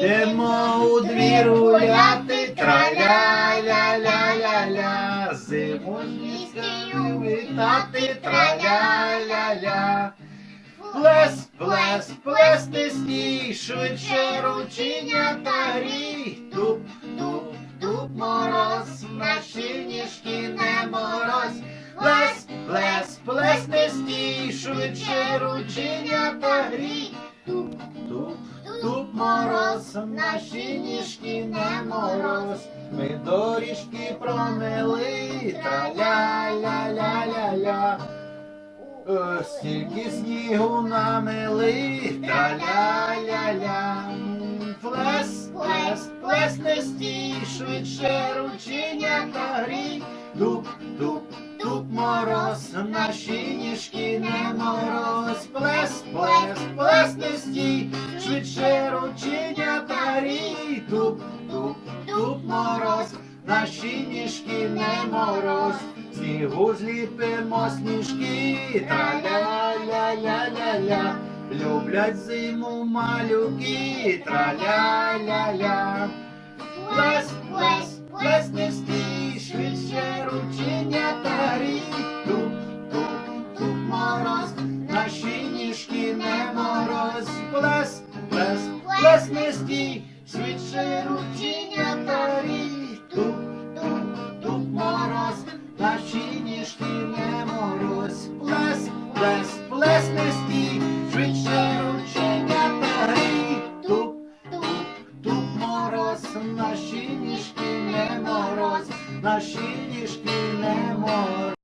Йдемо у двір гуляти, траля-ля-ля-ля-ля, зиму вітати, траля-ля-ля. Плес, плес, плес, не стій, швидше рученята грій. Туп, туп, туп, мороз, наші ніжки не мороз. Плес, плес, плес, не стій, швидше рученята грій. Наші ніжки не мороз. Ми доріжки промили, траля-ля-ля-ля-ля. Е, Стільки снігу намели, траля-ля-ля. Плес, плес, плес, не стій, швидше ручення та грій. Туп, туп, туп, мороз, наші ніжки не мороз. Туп, мороз, наші ніжки не мороз. Снігу зліпимо сніжки, траля-ля-ля-ля-ля. Люблять зиму малюки, траля-ля-ля. Плес, плес, плес, не стій, швидше ручення та грій. Туп, туп, туп, мороз, наші ніжки не мороз. Плес, плес, плес, не стій, наші ніжки не мороз, наші ніжки не мороз.